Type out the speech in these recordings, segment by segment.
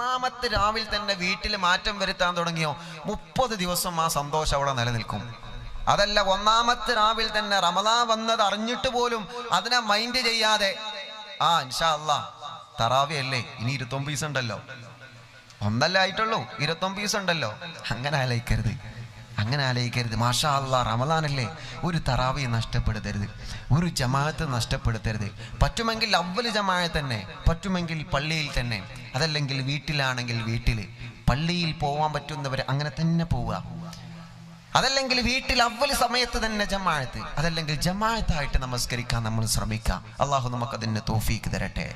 ഒന്നാമത്തെ രാവിലെ തന്നെ വീട്ടിൽ മാറ്റം വരുത്താൻ തുടങ്ങിയോ? മുപ്പത് ദിവസം ആ സന്തോഷം അവിടെ നിലനിൽക്കും. അതല്ല ഒന്നാമത്തെ രാവിലെ തന്നെ റമദാ വന്നത് അറിഞ്ഞിട്ട് പോലും അതിനെ മൈൻഡ് ചെയ്യാതെ ആ ഇൻഷാ അല്ലാ തറാവി അല്ലേ ഇനി ദിവസം ഉണ്ടല്ലോ. ഒന്നല്ല ആയിട്ടുള്ളൂ ഇരുപത്തൊമ്പത് ദിവസം ഉണ്ടല്ലോ. അങ്ങനെ ആലോചിക്കരുത്. അങ്ങനെ ആലോചിക്കരുത്. മാഷാ അല്ല റമദാനല്ലേ? ഒരു തറാവി നഷ്ടപ്പെടുത്തരുത്. ഒരു ജമാഅത്ത് നഷ്ടപ്പെടുത്തരുത്. പറ്റുമെങ്കിൽ അവൽ ജമാഅത്ത് തന്നെ പറ്റുമെങ്കിൽ പള്ളിയിൽ തന്നെ. അതല്ലെങ്കിൽ വീട്ടിലാണെങ്കിൽ വീട്ടിൽ പള്ളിയിൽ പോവാൻ പറ്റുന്നവർ അങ്ങനെ തന്നെ പോവുക. അതല്ലെങ്കിൽ വീട്ടിൽ അവൽ സമയത്ത് തന്നെ ജമാഅത്ത് അതല്ലെങ്കിൽ ജമാഅത്തായിട്ട് നമസ്കരിക്കാൻ നമ്മൾ ശ്രമിക്കാം. അള്ളാഹു നമുക്ക് അതിന് തോഫീക്ക് തരട്ടെ.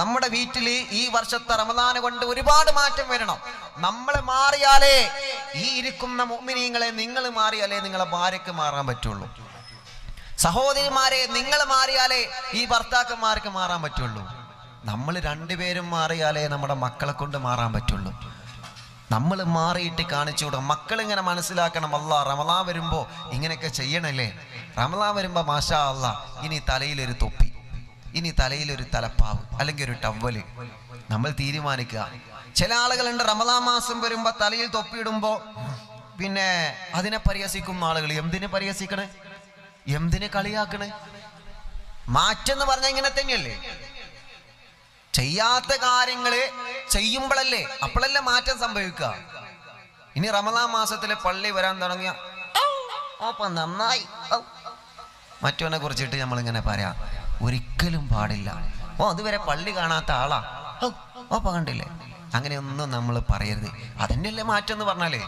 നമ്മുടെ വീട്ടിൽ ഈ വർഷത്തെ റമദാന് കൊണ്ട് ഒരുപാട് മാറ്റം വരണം. നമ്മൾ മാറിയാലേ ഈ ഇരിക്കുന്ന മോമിനിയങ്ങളെ നിങ്ങൾ മാറിയാലേ നിങ്ങളെ ഭാര്യയ്ക്ക് മാറാൻ പറ്റുള്ളൂ. സഹോദരിമാരെ നിങ്ങൾ മാറിയാലേ ഈ ഭർത്താക്കന്മാർക്ക് മാറാൻ പറ്റുള്ളൂ. നമ്മൾ രണ്ടുപേരും മാറിയാലേ നമ്മുടെ മക്കളെ കൊണ്ട് മാറാൻ പറ്റുള്ളൂ. നമ്മൾ മാറിയിട്ട് കാണിച്ചു കൊടുക്കും മക്കൾ ഇങ്ങനെ മനസ്സിലാക്കണം. അല്ല റമലാ വരുമ്പോൾ ഇങ്ങനെയൊക്കെ ചെയ്യണല്ലേ? റമലാ വരുമ്പോൾ മാഷാ അല്ല ഇനി തലയിലൊരു തൊപ്പി ഇനി തലയിലൊരു തലപ്പാവ് അല്ലെങ്കിൽ ഒരു ടവൽ നമ്മൾ തീരുമാനിക്കുക. ചില ആളുകളുണ്ട് റമലാ മാസം വരുമ്പോൾ തലയിൽ തൊപ്പിയിടുമ്പോൾ പിന്നെ അതിനെ പരിഹസിക്കുന്ന ആളുകൾ. എന്തിനെ പരിഹസിക്കണേ? എന്തിനെ കളിയാക്കണേ? മാറ്റെന്ന് പറഞ്ഞ ഇങ്ങനെ തന്നെയല്ലേ? ചെയ്യാത്ത കാര്യങ്ങൾ ചെയ്യുമ്പോഴല്ലേ അപ്പോഴല്ലേ മാറ്റം സംഭവിക്കുക? ഇനി റമദാ മാസത്തിലെ പള്ളി വരാൻ തുടങ്ങിയ അപ്പൊ നന്നായി. മറ്റവനെ കുറിച്ചിട്ട് നമ്മൾ ഇങ്ങനെ പറയാം ഒരിക്കലും പാടില്ല. ഓ അതുവരെ പള്ളി കാണാത്ത ആളാ. ഓപ്പ ഓ കണ്ടില്ലേ? അങ്ങനെയൊന്നും നമ്മൾ പറയരുത്. അതന്നെയല്ലേ മാറ്റം എന്ന് പറഞ്ഞാലേ?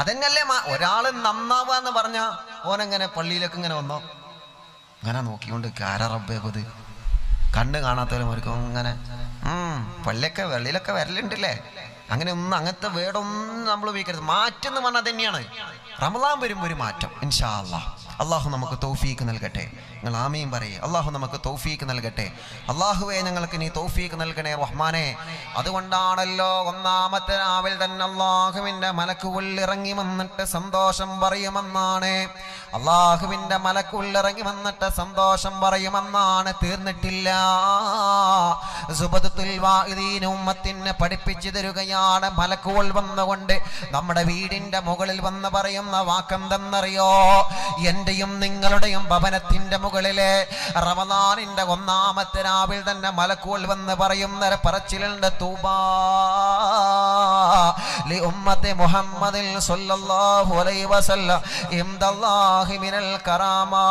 അതന്നെയല്ലേ ഒരാൾ ഒരാൾ നന്നാവുക എന്ന് പറഞ്ഞാ ഓനെങ്ങനെ പള്ളിയിലേക്ക് ഇങ്ങനെ വന്നോ? അങ്ങനെ നോക്കിക്കൊണ്ട് കാര റബ്ബേ കൊത് കണ്ണ് കാണാത്തവരും അവർക്ക് അങ്ങനെ പള്ളിയൊക്കെ വെള്ളിയിലൊക്കെ വരലുണ്ടല്ലേ? അങ്ങനെ ഒന്നും അങ്ങനത്തെ വേടൊന്നും നമ്മൾ ഉപയോഗിക്കരുത്. മാറ്റം എന്ന് പറഞ്ഞാൽ തന്നെയാണ്. റമദാൻ വരുമ്പോൾ ഒരു മാറ്റം ഇൻഷാ അല്ലാഹ് അള്ളാഹു നമുക്ക് തൗഫീക്ക് നൽകട്ടെ. നിങ്ങൾ ആമയും പറയേ. അള്ളാഹു നമുക്ക് തൗഫീക്ക് നൽകട്ടെ. അള്ളാഹുവെ ഞങ്ങൾക്ക് നീ തൗഫീക്ക് നൽകണേ റഹ്മാനെ. അതുകൊണ്ടാണല്ലോ ഒന്നാമത്തെ രാവിൽ തന്നെ അള്ളാഹുവിന്റെ മലക്കുള്ളിറങ്ങി വന്നിട്ട് സന്തോഷം പറയുമെന്നാണ്. അള്ളാഹുവിന്റെ മലക്കുള്ളിറങ്ങി വന്നിട്ട് സന്തോഷം പറയുമെന്നാണ്. തീർന്നിട്ടില്ല. ഉമ്മത്തിനെ പഠിപ്പിച്ചു തരുകയാണ് മലക്കുകൾ വന്നുകൊണ്ട്. നമ്മുടെ വീടിന്റെ മുകളിൽ വന്ന് പറയുന്ന വാക്കെന്തെന്നറിയോ? എന്റെയും നിങ്ങളുടെയും ഭവനത്തിന്റെ മുകളിലെ റമദാനിന്റെ ഒന്നാമത്തെ രാവിൽ തന്നെ മലക്കുകൾ വന്ന് പറയുന്ന പറച്ചിലുണ്ട് തൂബാ ഉമ്മത്തി മുഹമ്മദിൽ സല്ലല്ലാഹു അലൈഹി വസല്ലം. ഇംദല്ലാഹി മിനൽ കറാമാ.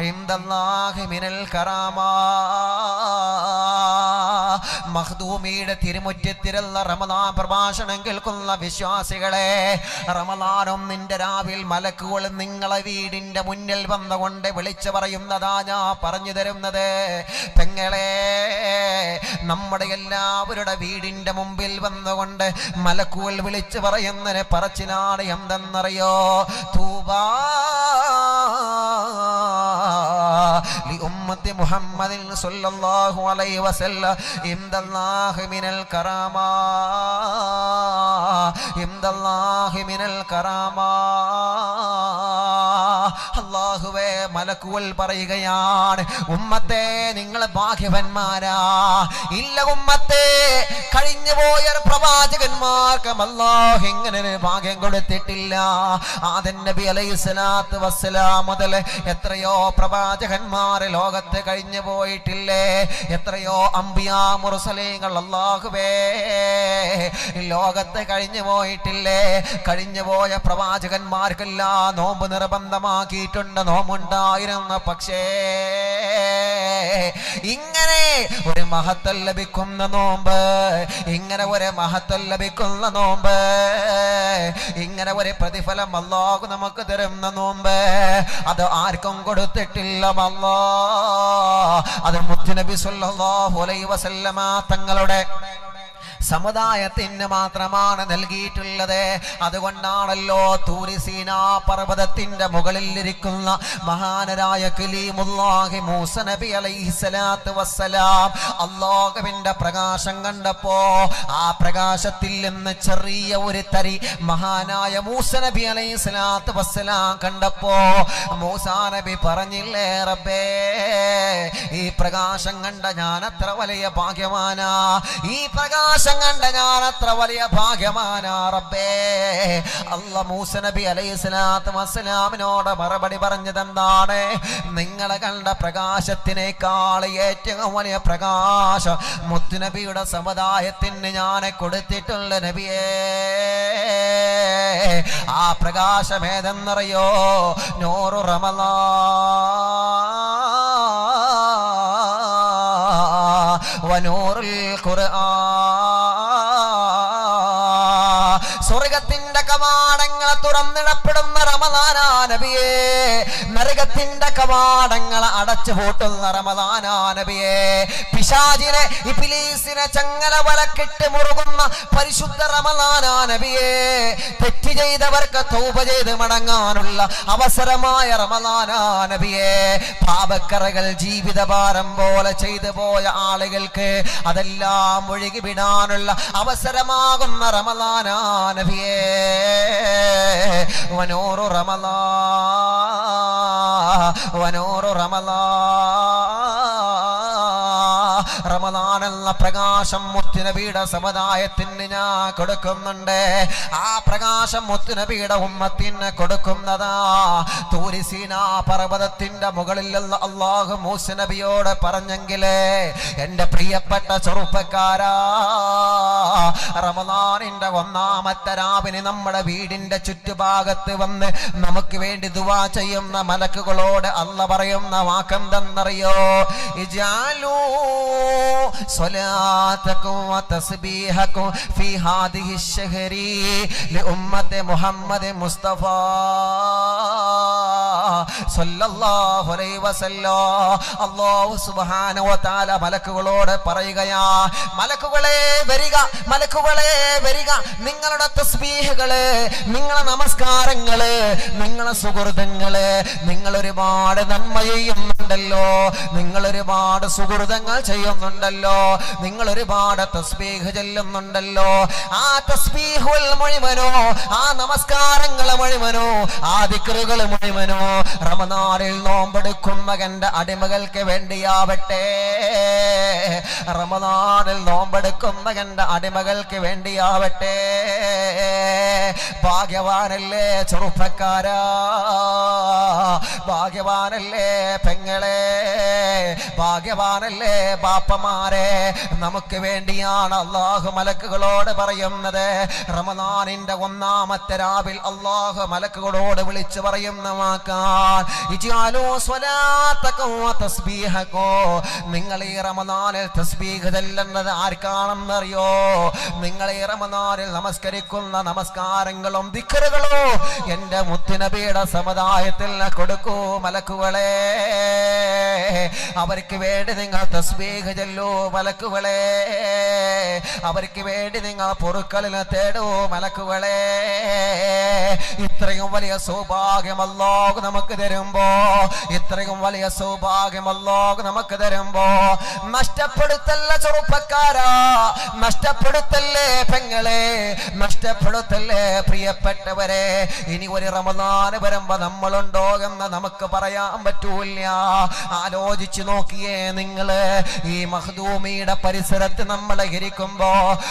ഇംദല്ലാഹി മിനൽ കറാമാ. മഖ്ദൂമിയുടെ തിരുമുറ്റത്തിരുന്ന റമദാൻ പ്രഭാഷണം കേൾക്കുന്ന വിശ്വാസികളെ റമദാനും നിന്റെ രാവിൽ മലക്കുകൾ നിങ്ങളെ വീടിന്റെ മുന്നിൽ വന്നുകൊണ്ട് വിളിച്ചു പറയുന്നതാ ഞാൻ പറഞ്ഞു തരുന്നത്. പെങ്ങളെ നമ്മുടെ എല്ലാവരുടെ വീടിന്റെ മുമ്പിൽ വന്നുകൊണ്ട് മലക്കുകൾ വിളിച്ചു പറയുന്നതിന് പറച്ചിലാണ് എന്തെന്നറിയോ? തൂബാ ഉമ്മത്തി മുഹമ്മദിൽ സല്ലല്ലാഹു അലൈഹി വസല്ല. ഇംദല്ലാഹി മിനൽ കറാമ. ഇംദല്ലാഹി മിനൽ കറാമ. അള്ളാഹുവേ മലക്കുകൾ പറയുകയാണ് ഉമ്മത്തെ നിങ്ങൾ ഭാഗ്യവന്മാരാ. ഇല്ല ഉമ്മത്തെ കഴിഞ്ഞു പോയ പ്രവാചകന്മാർക്ക് ഇങ്ങനെ ഭാഗ്യം കൊടുത്തിട്ടില്ല. ആദൻ നബി അലൈഹി സ്വലാത്ത് വസ്സലാം മുതൽ എത്രയോ പ്രവാചകന്മാർ ലോകത്ത് കഴിഞ്ഞു പോയിട്ടില്ലേ? എത്രയോ അമ്പിയാ മുറസലീങ്ങൾ അള്ളാഹുവേ ലോകത്ത് കഴിഞ്ഞു പോയിട്ടില്ലേ? കഴിഞ്ഞു പോയ പ്രവാചകന്മാർക്കെല്ലാം നോമ്പ് നിർബന്ധമാക്കിയിട്ടുണ്ട് നോമുണ്ടായിരുന്ന പക്ഷേ ഇങ്ങനെ ഒരു മഹത്വം ലഭിക്കുന്ന നോമ്പ് ഇങ്ങനെ ഒരു മഹത്വം ലഭിക്കുന്ന നോമ്പ് ഇങ്ങനെ ഒരു പ്രതിഫലം അല്ലാഹു നമുക്ക് തരുന്ന നോമ്പ് അത് ആർക്കും കൊടുത്തിട്ടില്ല അല്ലാ. അത് മുത്തുനബി സല്ലല്ലാഹു അലൈഹി വസല്ലമ തങ്ങളുടെ സമുദായത്തിന് മാത്രമാണ് നൽകിയിട്ടുള്ളത്. അതുകൊണ്ടാണല്ലോ തൂരിസീന പർവതത്തിന്റെ മുകളിൽ ഇരിക്കുന്ന മഹാനരായ കലീമുല്ലാഹി മൂസ നബി അള്ളാഹുവിന്റെ പ്രകാശം കണ്ടപ്പോ ആ പ്രകാശത്തിൽ നിന്ന് ചെറിയ ഒരു തരി മഹാനായ മൂസ നബി അലൈഹി സ്വലാത്ത് വസ്സലാം കണ്ടപ്പോ മൂസാ നബി പറഞ്ഞില്ലേ റബ്ബേ ഈ പ്രകാശം കണ്ട ഞാൻ അത്ര വലിയ ഭാഗ്യവാനാ. ഈ പ്രകാശം കണ്ട ഞാൻ അത്ര വലിയ ഭാഗ്യമാനാ റബ്ബേ. അല്ല മൂസ നബി അലൈഹി സ്വലാത്തു വസ്സലാമിനോട് മറുപടി പറഞ്ഞത് എന്താണ് നിങ്ങളെ കണ്ട പ്രകാശത്തിനേക്കാൾ ഏറ്റവും വലിയ പ്രകാശം മുത്തുനബിയുടെ സമുദായത്തിന് ഞാൻ കൊടുത്തിട്ടുള്ള നബിയേ. ആ പ്രകാശം ഏതെന്നറിയോ നൂറു റമലാ. വനൂറുൽ ഖുർആൻ. തുറന്നിടപ്പെടുന്ന റമദാനാ നബിയേ നരകത്തിന്റെ കവാടങ്ങൾ അടച്ചു പൂട്ടുന്ന റമദാനാ നബിയേ പിശാചിനെ ഇബിലീസിനെ ചങ്ങല വലക്കിട്ട് മുറുകുന്ന പരിശുദ്ധ റമദാനാ നബിയേ തെറ്റ് ചെയ്തവർക്ക് തൗബ ചെയ്ത് മടങ്ങാനുള്ള അവസരമായ റമദാനാ പാപക്കറകൾ ജീവിതഭാരം പോലെ ചെയ്തു പോയ ആളുകൾക്ക് അതെല്ലാം ഒഴുകി വിടാനുള്ള അവസരമാകുന്ന റമദാനാ വനൂറു റമദാ വനൂറു പ്രകാശം മുത്തുനബിയുടെ സമുദായത്തിന് ഞാൻ കൊടുക്കുന്നുണ്ട്. ആ പ്രകാശം മുത്തുനബിയുടെ ഉമ്മത്തിന് കൊടുക്കുന്നതാ. തൂരിസീന പർവതത്തിന്റെ മുകളിലുള്ള അള്ളാഹു മൂസ നബിയോട് പറഞ്ഞെങ്കിലേ എന്റെ പ്രിയപ്പെട്ട ചെറുപ്പക്കാരാ റമദാനിന്റെ ഒന്നാമത്തെ രാവിലെ നമ്മുടെ വീടിന്റെ ചുറ്റുഭാഗത്ത് വന്ന് നമുക്ക് വേണ്ടി ദുവാ ചെയ്യുന്ന മലക്കുകളോട് അല്ല പറയുന്ന വാക്കെന്തെന്നറിയോ? ഇജാലൂ صلاتكم وتسبيحكم في هذه الشهر لأمة محمد مصطفى മലക്കുകളോട് പറയുകയാ മലക്കുകളെ വരിക മലക്കുകളെ വരിക നിങ്ങളുടെ തസ്ബീഹുകൾ നിങ്ങളെ നമസ്കാരങ്ങൾ നിങ്ങളെ സുഹൃതങ്ങൾ നിങ്ങൾ ഒരുപാട് നന്മ ചെയ്യുന്നുണ്ടല്ലോ നിങ്ങൾ ഒരുപാട് സുഹൃതങ്ങൾ ചെയ്യുന്നുണ്ടല്ലോ നിങ്ങൾ ഒരുപാട് തസ്ബീഹ് ചെല്ലുന്നുണ്ടല്ലോ. ആ തസ്ബീഹുൽ മുഴുവനോ ആ നമസ്കാരങ്ങൾ മുഴുവനോ ആ ദിക്കറുകൾ മുഴുവനോ റമദാനിൽ നോമ്പെടുക്കും മകന്റെ അടിമകൾക്ക് വേണ്ടിയാവട്ടെ. റമനാനിൽ നോമ്പെടുക്കും മകന്റെ അടിമകൾക്ക് വേണ്ടിയാവട്ടെ. ഭാഗ്യവാനല്ലേ ചെറുപ്പക്കാരാ. ഭാഗ്യവാനല്ലേ പെങ്ങളെ. ഭാഗ്യവാനല്ലേ ബാപ്പമാരെ. നമുക്ക് വേണ്ടിയാണ് അള്ളാഹു മലക്കുകളോട് പറയുന്നത്. റമദാനിന്റെ ഒന്നാമത്തെ രാവിൽ അള്ളാഹു മലക്കുകളോട് വിളിച്ചു പറയുന്ന വതസ്ബീഹക്കോ നിങ്ങൾ ഈ റമദാനിൽ തസ്ബീഹ് ചെല്ലുന്നത് ആർക്കാണെന്നറിയോ? നിങ്ങൾ ഈ റമദാനിൽ നമസ്കരിക്കുന്ന നമസ്കാരങ്ങളും ദിക്കറുകളോ എന്റെ മുത്തുനബിയുടെ സമുദായത്തിൽ കൊടുക്കൂ മലക്കുകളെ. അവർക്ക് വേണ്ടി നിങ്ങൾ തസ്ബീഹ് ചെല്ലൂ മലക്കുകളെ. അവർക്ക് വേണ്ടി നിങ്ങൾ പൊറുക്കലിനെ തേടൂ മലക്കുകളെ. ഇത്രയും വലിയ സൗഭാഗ്യമല്ലോ നമുക്ക് തരുമ്പോ? ഇത്രയും വലിയ സൗഭാഗ്യം സൗഭാഗ്യമല്ലോ നമുക്ക് തരുമ്പോ? നഷ്ടപ്പെടുത്തല്ല ചെറുപ്പക്കാരാ നഷ്ടപ്പെടുത്തല്ലേ പെങ്ങളെ നഷ്ടപ്പെടുത്തല്ലേ പ്രിയപ്പെട്ടവരെ. ഇനി ഒരു റമദാന് വരുമ്പോ നമ്മളുണ്ടോ എന്ന് നമുക്ക് പറയാൻ പറ്റൂല ആലോചിച്ചു നോക്കിയേ നിങ്ങൾ. ഈ മഹദൂമിയുടെ പരിസരത്ത് നമ്മൾ ഇരിക്കുമ്പോ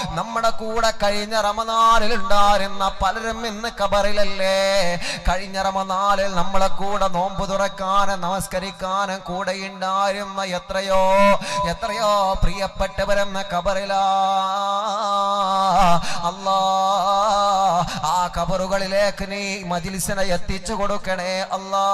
നമ്മുടെ കൂടെ കഴിഞ്ഞ റമദാനിൽ ഉണ്ടായിരുന്ന പലരും ഇന്ന് കബറിലല്ലേ കഴിഞ്ഞ റമദാനിൽ നമ്മളെ കൂടെ നോമ്പ് തുറക്കാനും നമസ്കരിക്കാനും കൂടെ ഉണ്ടായിരുന്ന എത്രയോ എത്രയോ പ്രിയപ്പെട്ടവരെന്ന കബറിലാ. അല്ലാ ആ കബറുകളിലേക്ക് നീ മജിലിസിനെ എത്തിച്ചു കൊടുക്കണേ അല്ലാ.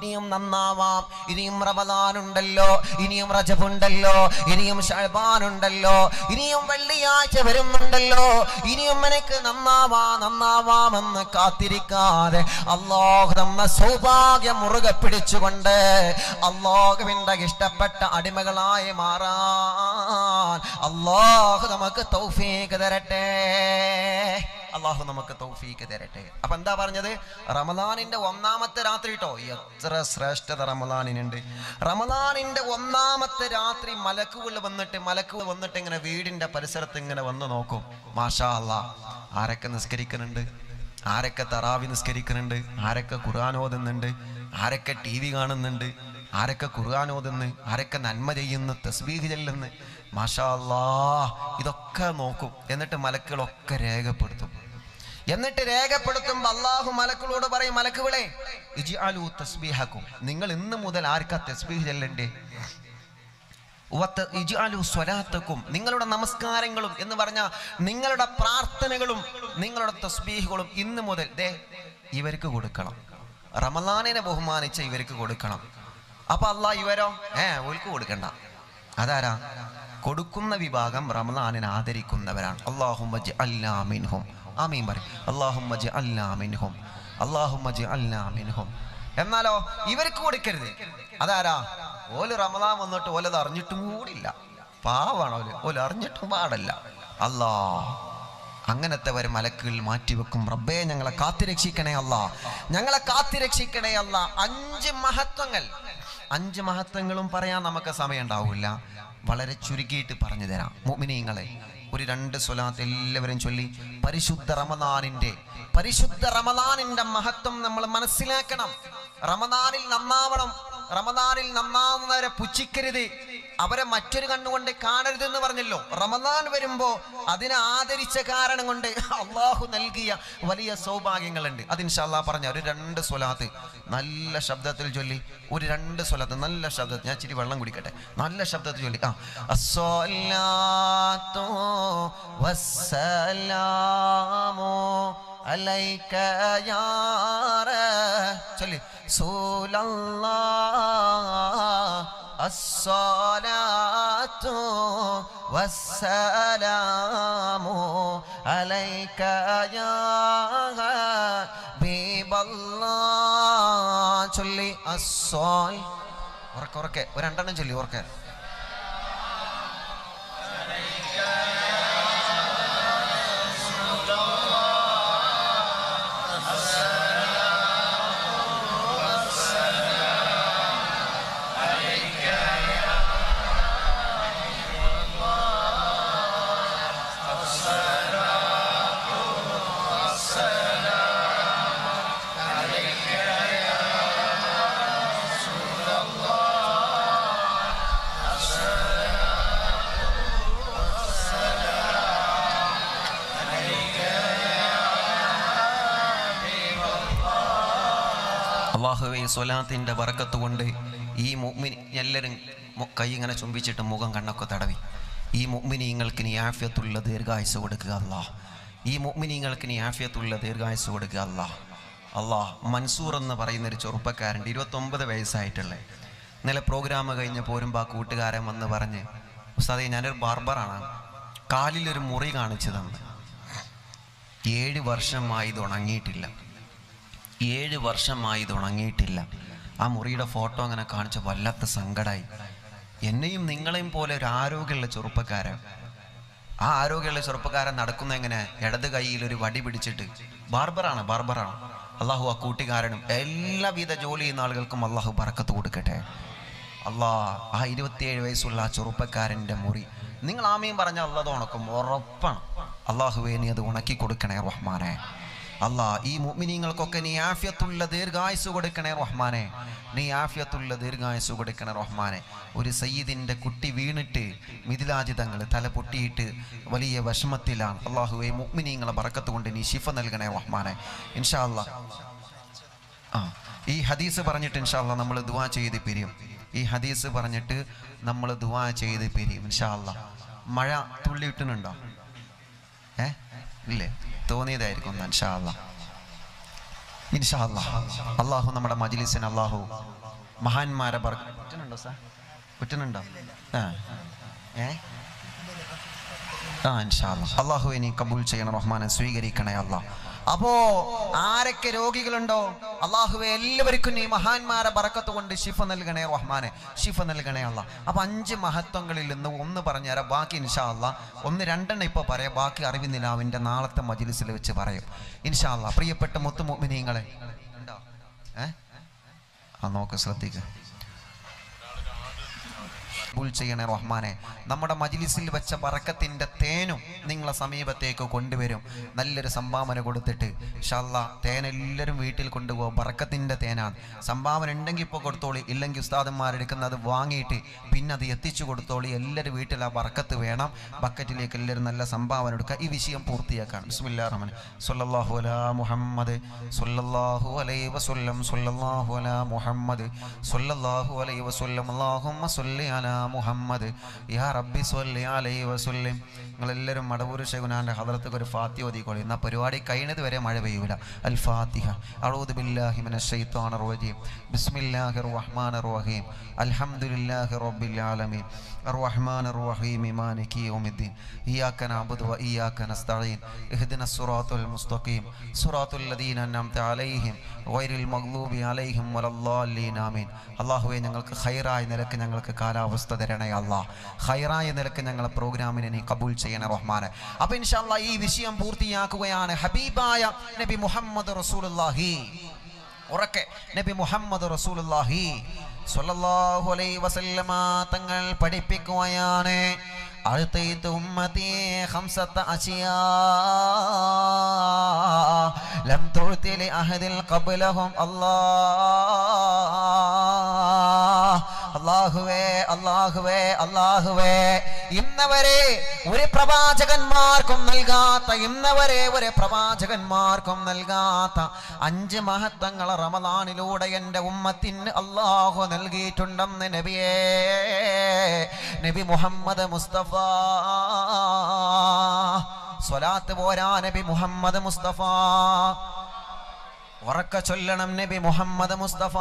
ഇനിയും നന്നാവാം. ഇനിയും റമദാനുണ്ടല്ലോ. ഇനിയും റജബുണ്ടല്ലോ. ഇനിയും ഷഹബാനുണ്ടല്ലോ. ഇനിയും വെള്ളിയാഴ്ച വരുന്നുണ്ടല്ലോ. ഇനിയും എനിക്ക് നന്നാവാ നന്നാവാമെന്ന് കാത്തിരിക്കാതെ അള്ളാഹു നമ്മെ സൗഭാഗ്യം മുറുകെ പിടിച്ചുകൊണ്ട് അള്ളാഹുവിന്റെ ഇഷ്ടപ്പെട്ട അടിമകളായി മാറാൻ അള്ളാഹു നമുക്ക് തൗഫീഖ് തരട്ടെ. അള്ളാഹു നമുക്ക് തൗഫീക്ക് തരട്ടെ. അപ്പൊ എന്താ പറഞ്ഞത്? റമദാനിന്റെ ഒന്നാമത്തെ രാത്രി കേട്ടോ എത്ര ശ്രേഷ്ഠത റമദാനിനുണ്ട്. റമദാനിന്റെ ഒന്നാമത്തെ രാത്രി മലക്കുകൾ വന്നിട്ട് മലക്കുകൾ വന്നിട്ട് ഇങ്ങനെ വീടിന്റെ പരിസരത്ത് ഇങ്ങനെ വന്ന് നോക്കും. മാഷാ അള്ളാ ആരൊക്കെ നിസ്കരിക്കുന്നുണ്ട്? ആരൊക്കെ തറാവി നിസ്കരിക്കുന്നുണ്ട്? ആരൊക്കെ ഖുർആൻ ഓതുന്നുണ്ട്? ആരൊക്കെ ടി വി കാണുന്നുണ്ട്? ആരൊക്കെ ഖുർആൻ ഓതുന്നു? ആരൊക്കെ നന്മ ചെയ്യുന്നു? തസ്ബീഹ് ചെല്ലുന്നു? അല്ലാ ഇതൊക്കെ നോക്കും. എന്നിട്ട് മലക്കുകളൊക്കെ രേഖപ്പെടുത്തും. എന്നിട്ട് രേഖപ്പെടുത്തുമ്പോൾ അള്ളാഹു മലക്കുകളോട് പറയും മലക്കുകളെ തസ്ബീഹക്കും. നിങ്ങൾ ഇന്ന് മുതൽ ആർക്കാ തസ്ബീഹ് ചെല്ലണ്ടേ? ഇജ്അലൂ നിങ്ങളുടെ നമസ്കാരങ്ങളും എന്ന് പറഞ്ഞ നിങ്ങളുടെ പ്രാർത്ഥനകളും നിങ്ങളുടെ തസ്ബീഹുകളും ഇന്ന് മുതൽ ദേ ഇവർക്ക് കൊടുക്കണം. റമലാനിനെ ബഹുമാനിച്ച ഇവർക്ക് കൊടുക്കണം. അപ്പൊ അള്ളാഹ് ഇവരോ? ഏ ഓൽക്ക് കൊടുക്കണ്ട. അതാരാ? കൊടുക്കുന്ന വിഭാഗം റമലാനിനെ ആദരിക്കുന്നവരാണ്. അള്ളാഹുമ്മജ് അല്ലാമിൻഹും ആമീൻ പറയും. അള്ളാഹുമ്മജ് അല്ലാമിൻഹും അള്ളാഹുമ്മജ് അല്ലാമിൻഹും എന്നാലോ ഇവർക്ക് കൊടുക്കരുത്. അതാരാ? ഓൽ റമദാൻ വന്നിട്ട് ഓലത് അറിഞ്ഞിട്ടും കൂടില്ല. പാവാണ് ഓൽ. ഓൽ അറിഞ്ഞിട്ടും പാടല്ല. അല്ലാ അങ്ങനത്തെ ഒരു മലക്കുകൾ മാറ്റിവെക്കും. റബ്ബേ ഞങ്ങളെ കാത്തിരക്ഷിക്കണേ അല്ല. ഞങ്ങളെ കാത്തിരക്ഷിക്കണേ അല്ല. അഞ്ച് മഹത്വങ്ങൾ. അഞ്ച് മഹത്വങ്ങളും പറയാൻ നമുക്ക് സമയം ഉണ്ടാവില്ല വളരെ ചുരുക്കിയിട്ട് പറഞ്ഞു തരാം. മുഅ്മിനീങ്ങളെ ഒരു രണ്ട് സ്വലാത്ത് എല്ലാവരും ചൊല്ലി. പരിശുദ്ധ റമദാനിന്റെ പരിശുദ്ധ റമദാനിന്റെ മഹത്വം നമ്മൾ മനസ്സിലാക്കണം. റമദാനിൽ നന്നാവണം. റമദാനിൽ നന്നാവുന്നവരെ പുച്ഛിക്കരുത്. അവരെ മറ്റൊരു കണ്ണുകൊണ്ട് കാണരുതെന്ന് പറഞ്ഞല്ലോ. റമദാൻ വരുമ്പോ അതിനെ ആദരിച്ച കാരണം കൊണ്ട് അള്ളാഹു നൽകിയ വലിയ സൗഭാഗ്യങ്ങളുണ്ട്. അതിൻഷാല്ലാ പറഞ്ഞ ഒരു രണ്ട് സ്വലാത്ത്. നല്ല ശബ്ദത്തിൽ ചൊല്ലി. ഒരു രണ്ട് സ്വലാത്ത്. നല്ല ശബ്ദത്തിൽ. ഞാൻ ഇച്ചിരി വെള്ളം കുടിക്കട്ടെ. നല്ല ശബ്ദത്തിൽ ചൊല്ലി. ആ. ചൊല്ലി. സൂലല്ലാ الصلاة والسلام عليك يا حبيب الله ചൊല്ലി അസ്സോൽ ഉറക്കെ ഉറക്കെ ഒരു രണ്ടെണ്ണം ചൊല്ലി ഉറക്കെ അള്ളാഹുവെ സ്വലാത്തിന്റെ വറക്കത്ത് കൊണ്ട് ഈ മുഗ്മിനി എല്ലാവരും കൈ ഇങ്ങനെ ചുംബിച്ചിട്ട് മുഖം കണ്ണൊക്കെ തടവി. ഈ മുഗ്മിനീങ്ങൾക്ക് ഇനി ആഫ്യത്തുള്ള ദീർഘായുസ് കൊടുക്കുക അല്ലാ ഈ മുഗ്മിനീങ്ങൾക്ക് ഇനി ആഫ്യത്തുള്ള ദീർഘായുസ് കൊടുക്കുക അല്ലാ അല്ലാ മൻസൂർ എന്ന് പറയുന്ന ഒരു ചെറുപ്പക്കാരന്റെ ഇരുപത്തൊമ്പത് വയസ്സായിട്ടുള്ളത് ഇന്നലെ പ്രോഗ്രാം കഴിഞ്ഞ് പോരുമ്പോൾ ആ കൂട്ടുകാരൻ വന്ന് പറഞ്ഞ് ഉസ്താദെ ഞാനൊരു ബാർബറാണ്. കാലിലൊരു മുറി കാണിച്ചു തന്നു. ഏഴ് വർഷമായി ഇത് ഉണങ്ങിയിട്ടില്ല. ഏഴ് വർഷമായി ഇത് ഉണങ്ങിയിട്ടില്ല. ആ മുറിയുടെ ഫോട്ടോ അങ്ങനെ കാണിച്ച വല്ലാത്ത സങ്കടമായി എന്നെയും നിങ്ങളെയും പോലെ ഒരു ആരോഗ്യമുള്ള ചെറുപ്പക്കാരൻ. ആ ആരോഗ്യമുള്ള ചെറുപ്പക്കാരൻ നടക്കുന്ന എങ്ങനെ? ഇടത് കൈയിൽ ഒരു വടി പിടിച്ചിട്ട്. ബാർബറാണ് ബാർബറാണ്. അള്ളാഹു ആ കൂട്ടുകാരനും എല്ലാവിധ ജോലി ചെയ്യുന്ന ആളുകൾക്കും അള്ളാഹു പറക്കത്ത് കൊടുക്കട്ടെ. അള്ളാ ആ ഇരുപത്തിയേഴ് വയസ്സുള്ള ആ ചെറുപ്പക്കാരന്റെ മുറി. നിങ്ങൾ ആമയും പറഞ്ഞ അള്ളത് ഉണക്കും. ഉറപ്പാണ്. അള്ളാഹുവേ നീ അത് ഉണക്കി കൊടുക്കണേ റഹ്മാനെ. അല്ലാ ഈ മുഅ്മിനീങ്ങൾക്കൊക്കെ നീ ആഫിയത്തുള്ള ദീർഘായുസ് കൊടുക്കണേ റഹ്മാനെ. നീ ആഫിയത്തുള്ള ദീർഘായുസ് കൊടുക്കണേ റഹ്മാനെ. ഒരു സയ്യിദിന്റെ കുട്ടി വീണിട്ട് മിഥിലാജിതങ്ങൾ തല പൊട്ടിയിട്ട് വലിയ വിഷമത്തിലാണ്. അള്ളാഹുവെ മുഅ്മിനീങ്ങളെ ബറക്കത്ത് കൊണ്ട് നീ ശിഫ നൽകണേ റഹ്മാനെ. ഇൻഷാ അല്ലാ ആ ഈ ഹദീസ് പറഞ്ഞിട്ട് ഇൻഷാ ഇൻഷാല്ല നമ്മൾ ദുവാ ചെയ്ത് പിരിയും. ഈ ഹദീസ് പറഞ്ഞിട്ട് നമ്മൾ ദുവാ ചെയ്ത് പിരിയും ഇൻഷാല്ല മഴ തുള്ളി ഇട്ടുന്നുണ്ടോ ഏ ഇല്ലേ? തോന്നിയതായിരിക്കും ഇൻഷാല്ല ഇൻഷാ അല്ലാഹ് അള്ളാഹു നമ്മുടെ മജ്ലിസിന് അള്ളാഹു മഹാന്മാരെ പറഞ്ഞു കുറ്റനുണ്ടോ സാർ കുറ്റനുണ്ടോ? ആ. ഏ? ആ ഇൻഷാ അല്ലാഹ് അള്ളാഹു ഇനി കബൂൽ ചെയ്യണം റഹ്മാനെ സ്വീകരിക്കണേ അല്ല അപ്പോ ആരൊക്കെ രോഗികളുണ്ടോ? അള്ളാഹുവെ എല്ലാവർക്കും നീ മഹാന്മാരെ പറക്കത്ത് കൊണ്ട് ഷിഫ നൽകണേ റഹ്മാനെ. ഷിഫ നൽകണേ അല്ല അപ്പൊ അഞ്ച് മഹത്വങ്ങളിൽ നിന്ന് ഒന്ന് പറഞ്ഞുതരാം ബാക്കി ഇൻഷാ അല്ല ഒന്ന് രണ്ടെണ്ണം ഇപ്പൊ പറയാം. ബാക്കി അറിവിന്നിലാവിന്റെ നാളത്തെ മജിലിസിൽ വെച്ച് പറയും. ഇൻഷാ അല്ല പ്രിയപ്പെട്ട മുത്തുമോമിനീങ്ങളെ. ഉണ്ടോ ഏ? ആ നോക്ക് ശ്രദ്ധിക്കുക കബൂൽ ചെയ്യണേ റഹ്മാനെ. നമ്മുടെ മജിലിസിൽ വെച്ച പറക്കത്തിന്റെ തേനും നിങ്ങളെ സമീപത്തേക്ക് കൊണ്ടുവരും. നല്ലൊരു സംഭാവന കൊടുത്തിട്ട്. ഷല്ല തേനെല്ലാവരും വീട്ടിൽ കൊണ്ടുപോകും പറക്കത്തിന്റെ തേനാണ്. സംഭാവന ഉണ്ടെങ്കിൽ ഇപ്പോൾ കൊടുത്തോളി. ഇല്ലെങ്കിൽ ഉസ്താദന്മാരെടുക്കുന്നത് വാങ്ങിയിട്ട് പിന്നെ അത് എത്തിച്ചു കൊടുത്തോളി. എല്ലാവരും വീട്ടിൽ ആ പറക്കത്ത് വേണം. ബക്കറ്റിലേക്ക് എല്ലാവരും നല്ല സംഭാവന എടുക്കുക ഈ വിഷയം പൂർത്തിയാക്കാം ബിസ്മില്ലാ റഹ്മാൻ. സല്ലല്ലാഹു അലാ മുഹമ്മദ്. മുഹമ്മദ്. അലാ മുഹമ്മദ് യാ റബ്ബി സല്ലി അലൈഹി വസല്ലം നിങ്ങളെല്ലാവരും മടവൂർ ഷെഗുനാൻ്റെ ഹദറത്തേക്ക് ഒരു ഫാത്തി ഓതിക്കോളി എന്നാൽ പരിപാടി കഴിയുന്നത് വരെ മഴ പെയ്യൂല അൽ ഫാത്തിഹ അഊദു ബില്ലാഹി മിനശ് ശൈത്വാനിർ റജീം ബിസ്മില്ലാഹിർ റഹ്മാനിർ റഹീം അൽഹംദുലില്ലാഹി റബ്ബിൽ ആലമീൻ الرحمن الرحيم مالك يوم الدين إياك نعبد وإياك نستعين اهدنا الصراط المستقيم صراط الذين أنعمت عليهم غير المغضوب عليهم ولا الضالين آمين അള്ളാഹുവെ ഞങ്ങൾക്ക് ഹൈറായ നിലക്ക് ഞങ്ങൾക്ക് കാലാവസ്ഥ തരണേ അല്ല. ഹൈറായ നിലയ്ക്ക് ഞങ്ങളെ പ്രോഗ്രാമിനെ നീ കബൂൽ ചെയ്യണേ റഹ്മാനെ. അപ്പൊ ഇൻഷാല്ല ഈ വിഷയം പൂർത്തിയാക്കുകയാണ് ഹബീബായ നബി മുഹമ്മദ് റസൂലുള്ളാഹി. ഉറക്കെ. നബി മുഹമ്മദ് റസൂലുള്ളാഹി. സ്വല്ലല്ലാഹു അലൈഹി വസല്ലമ തങ്ങൾ പഠിപ്പിക്കുകയാണ്. ഖബ്ലഹും അല്ലാഹുവേ അല്ലാഹുവേ അല്ലാഹുവേ. ഇന്നവരെ ഒരു പ്രവാചകന്മാർക്കും നൽകാത്ത ഇന്നവരെ ഒരു പ്രവാചകന്മാർക്കും നൽകാത്ത അഞ്ച് മഹത്വങ്ങൾ റമദാനിലൂടെ എന്റെ ഉമ്മത്തിന് അള്ളാഹു നൽകിയിട്ടുണ്ടെന്ന് നബിയേ നബി മുഹമ്മദ് മുസ്തഫ. സ്വലാത്ത് പോരാ നബി മുഹമ്മദ് മുസ്തഫ. ഉറക്ക ചൊല്ലണം നബി മുഹമ്മദ് മുസ്തഫ.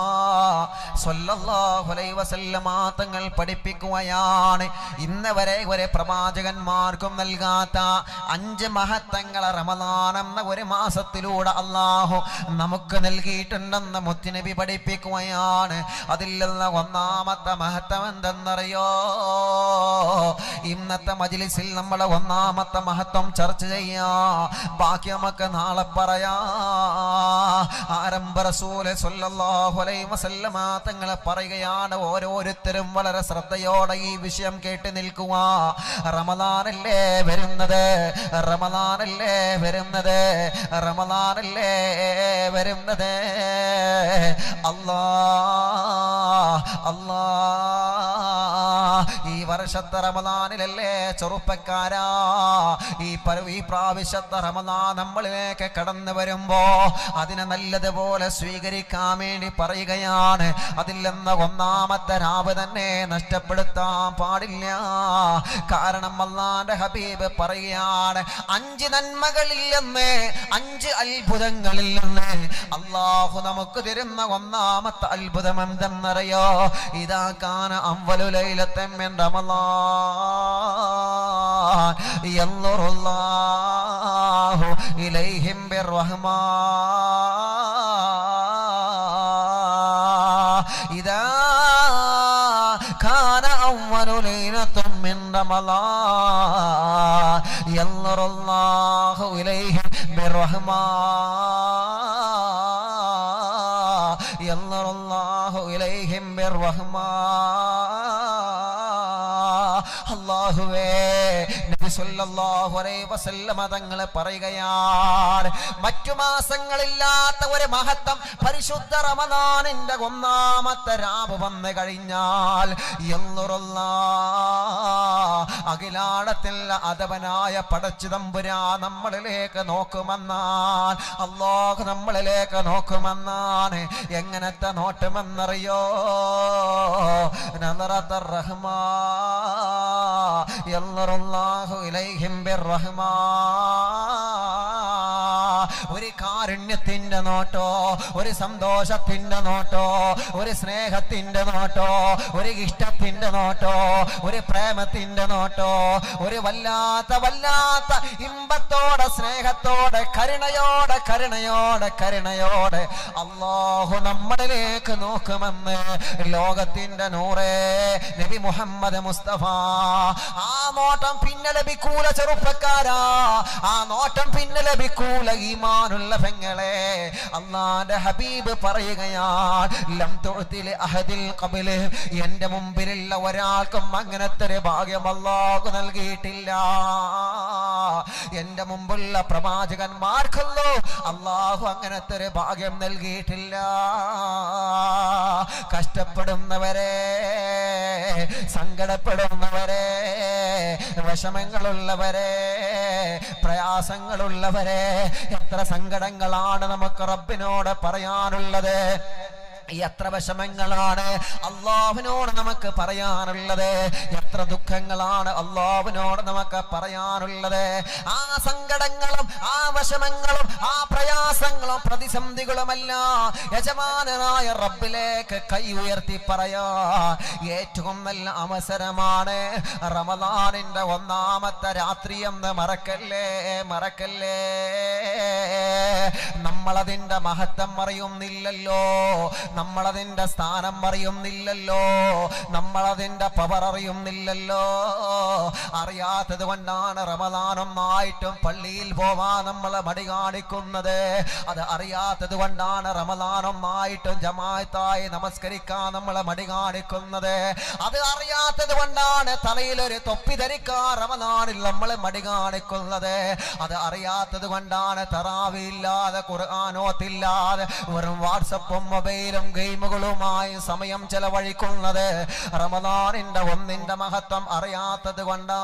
വസല്ലമ തങ്ങൾ പഠിപ്പിക്കുകയാണ്. ഇന്ന് വരെ ഒരു പ്രവാചകന്മാർക്കും നൽകാത്ത അഞ്ച് മഹത്തങ്ങളെ റമദാൻ എന്ന ഒരു മാസത്തിലൂടെ അള്ളാഹു നമുക്ക് നൽകിയിട്ടുണ്ടെന്ന് മുത്തുനബി പഠിപ്പിക്കുകയാണ്. അതിൽ നിന്ന് ഒന്നാമത്തെ മഹത്വം എന്തെന്നറിയോ? ഇന്നത്തെ മജിലിസിൽ നമ്മൾ ഒന്നാമത്തെ മഹത്വം ചർച്ച ചെയ്യാം. ബാക്കി നമുക്ക് നാളെ പറയാ. ആരംഭ റസൂൽ വസല്ലമ തങ്ങളെ പറയുകയാണ് ഓരോരുത്തരും വളരെ ശ്രദ്ധയോടെ ഈ വിഷയം കേട്ട് നിൽക്കുക. റമദാനല്ലേ വരുന്നത്? റമദാനല്ലേ വരുന്നത്? റമദാനല്ലേ വരുന്നത്? അല്ലാ അല്ലാ ഈ വർഷത്തെ റമദാനിലല്ലേ ചെറുപ്പക്കാരാ? ഈ ഈ പ്രാവശ്യത്തെ റമദാൻ നമ്മളിലേക്ക് കടന്നു വരുമ്പോ അതിനെ നല്ലതുപോലെ സ്വീകരിക്കാൻ വേണ്ടി പറയുകയാണ്. അതിൽ നിന്ന് ഒന്നാമത്തെ രാവ് തന്നെ നഷ്ടപ്പെടുത്താൻ പാടില്ല. കാരണം അള്ളാന്റെ ഹബീബ് പറയുകയാണ് അഞ്ച് നന്മകളിൽ നിന്ന് അഞ്ച് അത്ഭുതങ്ങളിൽ നിന്ന് അള്ളാഹു നമുക്ക് തരുന്ന ഒന്നാമത്തെ അത്ഭുതം എന്തെന്നറിയോ ഇതാക്കാൻ കാന അവലുലൈലത്തെ من رمضان ينظر الله إليهم بالرحمة إذا كان أول ليلة من رمضان ينظر الله إليهم بالرحمة ينظر الله إليهم بالرحمة അള്ളാഹുവേ സല്ലല്ലാഹു അലൈഹി വസല്ലമ പറയുകയാണ് മറ്റു മാസങ്ങളില്ലാത്ത ഒരു മഹത്വം പരിശുദ്ധ റമദാനിന്റെ ഒന്നാമത്തെ രാവ് വന്നു കഴിഞ്ഞാൽ അഖിലാടത്തിൽ അധവനായ പടച്ചു തമ്പുരാ നമ്മളിലേക്ക് നോക്കുമെന്നാൻ അള്ളാഹ് നമ്മളിലേക്ക് നോക്കുമെന്നാണ്. എങ്ങനത്തെ നോട്ടമെന്നറിയോ? നദറത്ത റഹ്മാ യല്ലറുല്ലാഹു إليهم بالرحمن. കാരുണ്യത്തിന്റെ നോട്ടോ ഒരു സന്തോഷത്തിന്റെ നോട്ടോ ഒരു സ്നേഹത്തിന്റെ നോട്ടോ ഒരു ഇഷ്ടത്തിന്റെ നോട്ടോ ഒരു പ്രേമത്തിന്റെ നോട്ടോ ഒരു വല്ലാത്ത വല്ലാത്ത ഇമ്പത്തോടെ സ്നേഹത്തോടെ കരുണയോടെ കരുണയോടെ കരുണയോടെ അള്ളാഹു നമ്മളിലേക്ക് നോക്കുമെന്ന് ലോകത്തിന്റെ നൂറേ നബി മുഹമ്മദ് മുസ്തഫ. ആ നോട്ടം പിന്നെ ലഭിക്കൂല ചെറുപ്പക്കാരാ. ആ നോട്ടം പിന്നെ ലഭിക്കൂല ഈമാനുള്ള പെങ്ങളെ അള്ളാന്റെ ഹബീബ് പറയുകയാണ് അഹദിൽ കബിൽ എന്റെ മുമ്പിലുള്ള ഒരാൾക്കും അങ്ങനത്തെ ഒരു ഭാഗ്യം അല്ലാഹു നൽകിയിട്ടില്ല. എന്റെ മുമ്പുള്ള പ്രവാചകന്മാർക്കല്ലോ അള്ളാഹു അങ്ങനത്തെ ഒരു ഭാഗ്യം നൽകിയിട്ടില്ല. കഷ്ടപ്പെടുന്നവരെ സങ്കടപ്പെടുന്നവരെ വിഷമങ്ങളുള്ളവരെ പ്രയാസങ്ങളുള്ളവരെ എത്ര സങ്കടങ്ങളാണ് നമുക്ക് റബ്ബിനോട് പറയാനുള്ളത്. എത്ര വിഷമങ്ങളാണ് അള്ളാഹുവിനോട് നമുക്ക് പറയാനുള്ളത്? എത്ര ദുഃഖങ്ങളാണ് അള്ളാഹുവിനോട് നമുക്ക് പറയാനുള്ളത്? ആ സങ്കടങ്ങളും ആ വിഷമങ്ങളും ആ പ്രയാസങ്ങളും പ്രതിസന്ധികളുമല്ല യജമാനായ റബ്ബിലേക്ക് കൈ ഉയർത്തി പറയാ ഏറ്റവും നല്ല അവസരമാണ് റമദാനിന്റെ ഒന്നാമത്തെ രാത്രി എന്ന് മറക്കല്ലേ? മറക്കല്ലേ? നമ്മളതിന്റെ മഹത്വം അറിയുന്നില്ലല്ലോ. നമ്മളതിന്റെ സ്ഥാനം അറിയുന്നില്ലല്ലോ. നമ്മളതിന്റെ പവർ അറിയുന്നില്ലല്ലോ. അറിയാത്തത് കൊണ്ടാണ് റമദാനൊന്നായിട്ടും പള്ളിയിൽ പോവാൻ നമ്മൾ മടി കാണിക്കുന്നത്. അത് അറിയാത്തത് കൊണ്ടാണ് റമദാനൊന്നായിട്ടും ജമായത്തായി നമസ്കരിക്കാൻ നമ്മൾ മടി കാണിക്കുന്നത്. അത് അറിയാത്തത് കൊണ്ടാണ് തലയിൽ ഒരു തൊപ്പി ധരിക്കാൻ റമദാനിൽ നമ്മൾ മടി കാണിക്കുന്നത്. അത് അറിയാത്തത് കൊണ്ടാണ് തറാവില്ലാതെ ഖുർആാനോത്തില്ലാതെ വെറും വാട്സപ്പും മൊബൈലും ഗെയിമുകളുമായി സമയം ചെലവഴിക്കുന്നത് റമദാനിന്റെ ഒന്നിന്റെ മഹത്വം അറിയാത്തത് കൊണ്ടാ.